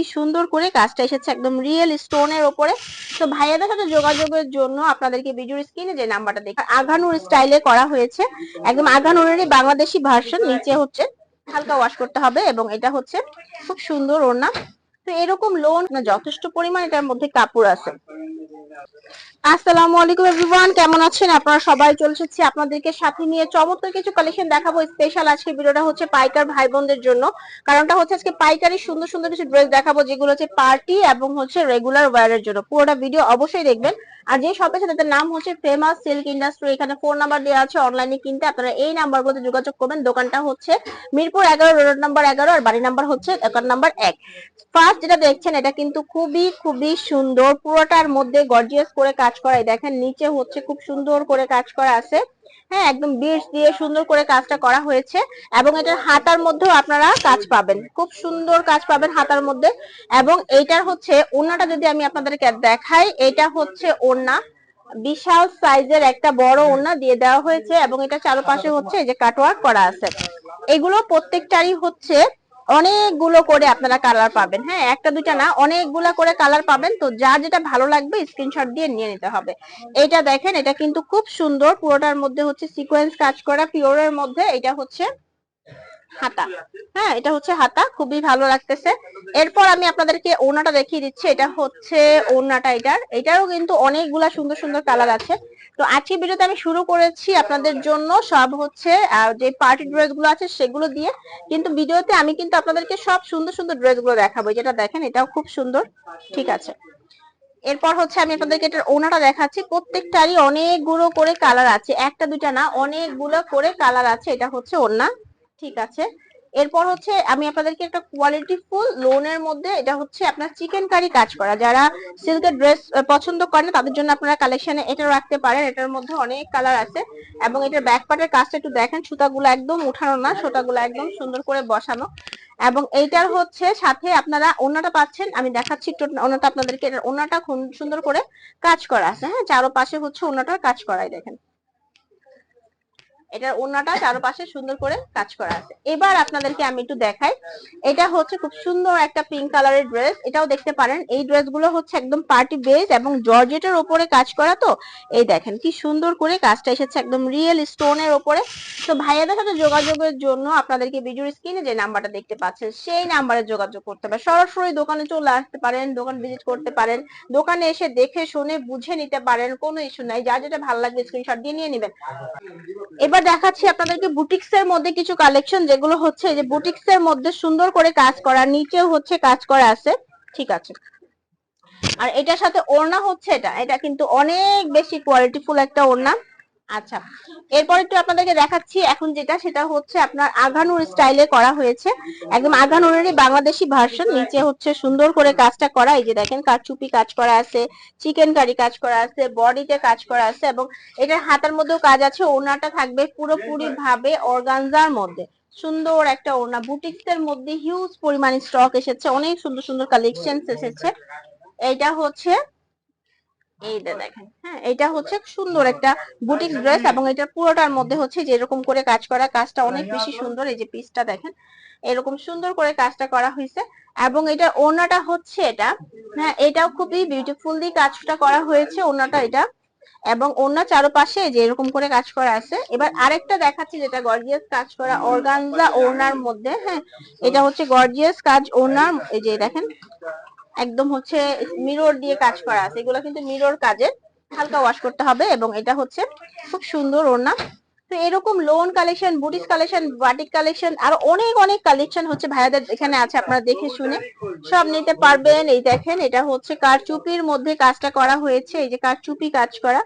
কি সুন্দর করে কাজটা এসেছে একদম রিয়েল স্টোনের ওপরে। তো ভাইয়াদের সাথে যোগাযোগের জন্য আপনাদেরকে বিজুর স্ক্রিনে যে নাম্বারটা দেখে আঘানুর স্টাইলে করা হয়েছে। একদম আঘানুরেরই বাংলাদেশি ভার্সন নিচে হচ্ছে হালকা ওয়াশ করতে হবে এবং এটা হচ্ছে খুব সুন্দর ওড়না। তো এরকম লোন যথেষ্ট পরিমাণ এটার মধ্যে কাপড় আছে। আসসালামু আলাইকুম এভরিওয়ান, কেমন আছেন? আপনারা সবাই আপনাদেরকে সাথে নিয়ে চমৎকার কিছু কালেকশন দেখাবো। স্পেশাল আজকে ভিডিওটা হচ্ছে পাইকার ভাই বোনদের জন্য। কারণটা হচ্ছে আজকে পাইকারি সুন্দর সুন্দর কিছু ড্রেস দেখাবো, যেগুলো হচ্ছে পার্টি এবং হচ্ছে রেগুলার জন্য। পুরোটা ভিডিও অবশ্যই দেখবেন। আর যে আছে তাদের নাম হচ্ছে ফেমাস সিল্ক ইন্ডাস্ট্রি এখানে ফোন নাম্বার দেওয়া আছে অনলাইনে কিনতে আপনারা এই নাম্বারগুলোতে যোগাযোগ করবেন। দোকানটা হচ্ছে মিরপুর এগারো রোড নাম্বার এগারো আর বাড়ি নাম্বার হচ্ছে দোকান নাম্বার এক। ফার্স্ট যেটা দেখছেন, এটা কিন্তু খুবই খুবই সুন্দর। পুরোটার মধ্যে গর্জিয়াস করে কাজ করা দেখেন, নিচে হচ্ছে খুব সুন্দর করে কাজ করা আছে। হ্যাঁ একদম বিটস দিয়ে সুন্দর করে কাজটা করা হয়েছে। এবং এটার হাতার মধ্যেও আপনারা কাজ পাবেন। খুব সুন্দর কাজ পাবেন হাতার মধ্যে। এবং এইটার হচ্ছে, ওড়নাটা যদি আমি আপনাদেরকে দেখাই, এটা হচ্ছে ওড়না। বিশাল সাইজের একটা বড় ওড়না দিয়ে দেওয়া হয়েছে এবং এটা চারপাশে হচ্ছে এই যে কাটওয়ার্ক করা আছে। এগুলো প্রত্যেকটারই হচ্ছে অনেকগুলো করে আপনারা কালার পাবেন। হ্যাঁ একটা দুটা না, অনেকগুলো করে কালার পাবেন। তো যা যেটা ভালো লাগবে স্ক্রিনশট দিয়ে নিয়ে নিতে হবে। এটা দেখেন, এটা কিন্তু খুব সুন্দর। পুরোটার মধ্যে হচ্ছে সিকোয়েন্স কাজ করা। পিওরের মধ্যে এটা হচ্ছে হাতা। হ্যাঁ এটা হচ্ছে হাতা, খুবই ভালো লাগতেছে। এরপর আমি আপনাদেরকে ওনাটা দেখিয়ে দিচ্ছি, এটা হচ্ছে ওনাটা এটার। এটারও কিন্তু অনেকগুলা সুন্দর সুন্দর কালার আছে। তো আজকে ভিডিওতে আমি শুরু করেছি আপনাদের জন্য, সব হচ্ছে যে পার্টি ড্রেসগুলো আছে সেগুলো দিয়ে। কিন্তু ভিডিওতে আমি কিন্তু আপনাদেরকে সব সুন্দর সুন্দর ড্রেসগুলো দেখাবো যেটা দেখেন, এটাও খুব সুন্দর। ঠিক আছে। এরপর হচ্ছে আমি আপনাদেরকে এটার ওনাটা দেখাচ্ছি। প্রত্যেকটারই অনেকগুলো করে কালার আছে। একটা দুইটা না, অনেকগুলো করে কালার আছে। এটা হচ্ছে ওনা ঠিক আছে। এরপর হচ্ছে আমি আপনাদেরকে একটা কোয়ালিটি ফুল লোনের মধ্যে এটা হচ্ছে আপনার চিকেন কারি কাজ করা। যারা সিল্কের ড্রেস পছন্দ করেন তাদের জন্য আপনারা কালেকশনে এটা রাখতে পারেন। এটার মধ্যে অনেক কালার আছে এবং এটার ব্যাক পার্টের কাজটা একটু দেখেন, সুতাগুলো একদম উঠানো না, সুতাগুলো একদম সুন্দর করে বসানো। এবং এইটার হচ্ছে সাথে আপনারা ওনাটা পাচ্ছেন, আমি দেখাচ্ছি একটু ওনাটা আপনাদেরকে ওনাটা সুন্দর করে কাজ করা আছে। হ্যাঁ চারোপাশে হচ্ছে ওনাটার কাজ করাই দেখেন। এটার ওড়নাটা চারপাশে সুন্দর করে কাজ করা আছে। এবার আপনাদেরকে আমি একটু দেখাই। এটা হচ্ছে খুব সুন্দর একটা পিঙ্ক কালারের ড্রেস এটাও দেখতে পারেন। এই ড্রেসগুলো হচ্ছে একদম পার্টি বেস এবং জর্জেটের ওপরে কাজ করা তো। এই দেখেন কি সুন্দর করে কাজটা এসেছে একদম রিয়েল স্টোনের ওপরে। তো ভাইয়াদের সাথে যোগাযোগের জন্য আপনাদেরকে ভিডিওর স্ক্রিনে যে নাম্বারটা দেখতে পাচ্ছেন, সেই নাম্বারে যোগাযোগ করতে হবে। সরাসরি দোকানে চলে আসতে পারেন, দোকান ভিজিট করতে পারেন। দোকানে এসে দেখে শুনে বুঝে নিতে পারেন, কোনো ইস্যু নাই। যা যেটা ভালো লাগবে স্ক্রিনশট দিয়ে নিয়ে নেবেন। এবার এবার দেখাচ্ছি আপনাদেরকে বুটিক্স এর মধ্যে কিছু কালেকশন যেগুলো হচ্ছে যে বুটিক্স এর মধ্যে সুন্দর করে কাজ করা, নিচেও হচ্ছে কাজ করা আছে। ঠিক আছে। আর এটার সাথে ওড়না হচ্ছে এটা। এটা কিন্তু অনেক বেশি কোয়ালিটিফুল একটা ওড়না। আচ্ছা এরপর একটু আপনাদেরকে দেখাচ্ছি এখন যেটা, সেটা হচ্ছে আপনার আঘানুর স্টাইলে করা হয়েছে। একদম আঘানুরেরই বাংলাদেশি ভার্সন নিচে হচ্ছে সুন্দর করে কাজটা করা। এই যে দেখেন, কারচুপি কাজ করা আছে চিকেন কারি কাজ করা আছে, বডিতে কাজ করা আছে এবং এটার হাতার মধ্যেও কাজ আছে। ওনাটা থাকবে পুরোপুরি ভাবে অর্গানজার মধ্যে। সুন্দর একটা ওনা বুটিক্স এর মধ্যে হিউজ পরিমাণে স্টক এসেছে। অনেক সুন্দর সুন্দর কালেকশন এসেছে। এইটা হচ্ছে এই দেখেন হ্যাঁ এটা হচ্ছে সুন্দর একটা বুটিক ড্রেস এবং এটা পুরোটার মধ্যে হচ্ছে যে এরকম করে কাজ করা কাজটা অনেক বেশি সুন্দর এই যে পিসটা দেখেন এরকম সুন্দর করে কাজটা করা হয়েছে এবং এটা ওনাটা হচ্ছে এটা হ্যাঁ এটাও খুবই বিউটিফুলি কাজটা করা হয়েছে ওনাটা এটা এবং অন্য চারপাশে যে এরকম করে কাজ করা আছে। এবার আরেকটা দেখাচ্ছি যেটা গর্জিয়াস কাজ করা অর্গানজা ওনার মধ্যে হ্যাঁ এটা হচ্ছে গর্জিয়াস কাজ ওনার এই যে দেখেন একদম হচ্ছে মিরর দিয়ে কাজ করা আছে। এগুলো কিন্তু মিরর কাজের হালকা ওয়াশ করতে হবে এবং এটা হচ্ছে খুব সুন্দর ওড়না। তো এরকম লোন কালেকশন বুটিস কালেকশন বাটিক কালেকশন আর অনেক অনেক কালেকশন হচ্ছে ভাইয়াদের এখানে আছে, আপনারা দেখে শুনে। সব নিতে পারবেন। এই দেখেন, এটা হচ্ছে কারচুপির মধ্যে কাজটা করা হয়েছে। এই যে কারচুপি কাজ করা।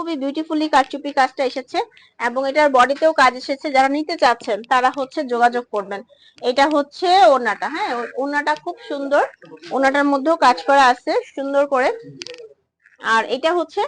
খুবই বিউটিফুলি কারচুপি কাজটা এসেছে এবং এটার বডিতেও কাজ এসেছে। যারা নিতে চাচ্ছেন, তারা হচ্ছে যোগাযোগ করবেন। এটা হচ্ছে ওনাটা হ্যাঁ? ওনাটা খুব সুন্দর। ওনাটার মধ্যেও কাজ করা আছে, সুন্দর করে। আর এটা হচ্ছে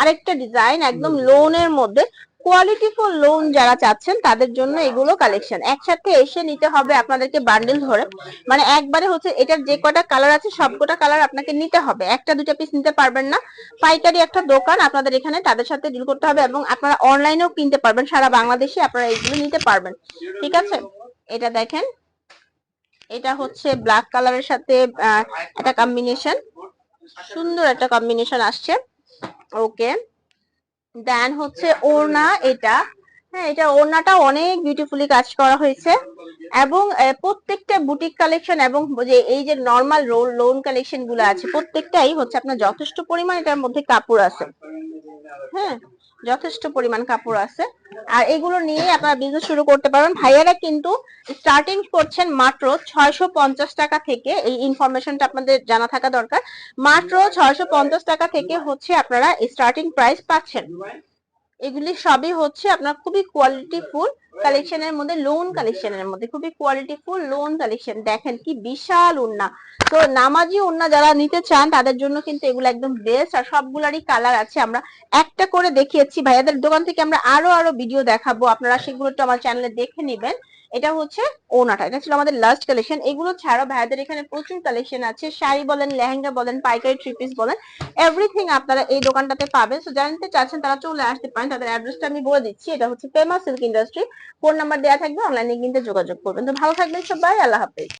আরেকটা ডিজাইন একদম লোনের মধ্যে। কোয়ালিটিফুল লোন যারা চাচ্ছেন, তাদের জন্য এগুলো কালেকশন একসাথে এসে নিতে হবে আপনাদেরকে বান্ডেল ধরে। মানে একবারে হচ্ছে এটার যে কটা কালার আছে, সব কটা কালার আপনাকে নিতে হবে। একটা দুটা পিস নিতে পারবেন না। পাইকারি একটা দোকান আপনাদের এখানে, তাদের সাথে ডিল করতে হবে এবং আপনারা অনলাইনেও কিনতে পারবেন। সারা বাংলাদেশে আপনারা এগুলো নিতে পারবেন। ঠিক আছে? এটা দেখেন। এটা হচ্ছে ব্ল্যাক কালারের সাথে একটা কম্বিনেশন সুন্দর একটা কম্বিনেশন আসছে। ওকে দেন হচ্ছে ওড়না, এটা। হ্যাঁ এটা ওড়নাটা অনেক বিউটিফুলি কাজ করা হয়েছে। এবং প্রত্যেকটা বুটিক কালেকশন এবং যে এই যে নর্মাল রোল লোন কালেকশনগুলো আছে, প্রত্যেকটাই হচ্ছে আপনার যথেষ্ট পরিমাণ এটার মধ্যে কাপড় আছে। হ্যাঁ যথেষ্ট পরিমাণ কাপড় আছে। আর এগুলো নিয়ে আপনারা বিজনেস শুরু করতে পারেন ভাইয়ারা কিন্তু স্টার্টিং করছেন মাত্র ছয়শো পঞ্চাশ টাকা থেকে, এই ইনফরমেশনটা আপনাদের জানা থাকা দরকার। মাত্র ছয়শো পঞ্চাশ টাকা থেকে হচ্ছে আপনারা স্টার্টিং প্রাইস পাচ্ছেন। এগুলি সবই হচ্ছে আপনার খুবই কোয়ালিটি ফুল। কালেকশনের মধ্যে লোন কালেকশনের মধ্যে, খুবই কোয়ালিটি ফুল লোন কালেকশন দেখেন কি বিশাল ওড়না। তো নামাজি উন্না যারা নিতে চান, তাদের জন্য কিন্তু এগুলো একদম বেস্ট আর সবগুলারই কালার আছে। আমরা একটা করে দেখিয়েছি। ভাইয়াদের দোকান থেকে আমরা আরও আরও ভিডিও দেখাবো। আপনারা সেগুলো একটু আমার চ্যানেলে দেখে নিবেন। এটা হচ্ছে ওনাটা, এটা ছিল আমাদের লাস্ট কালেকশন এগুলো ছাড়াও ভাইদের এখানে প্রচুর কালেকশন আছে। শাড়ি বলেন, লেহেঙ্গা বলেন, পাইকারি থ্রি পিস বলেন এভরিথিং আপনারা এই দোকানটাতে পাবেন। তো জানতে চাচ্ছেন, তারা চলে আসতে পারেন। তাদের অ্যাড্রেসটা আমি বলে দিচ্ছি। এটা হচ্ছে famous silk industry phone number দেওয়া থাকবে অনলাইনে কিনতে যোগাযোগ করবেন। তো ভালো থাকবেন সবাই, আল্লাহ হাফেজ।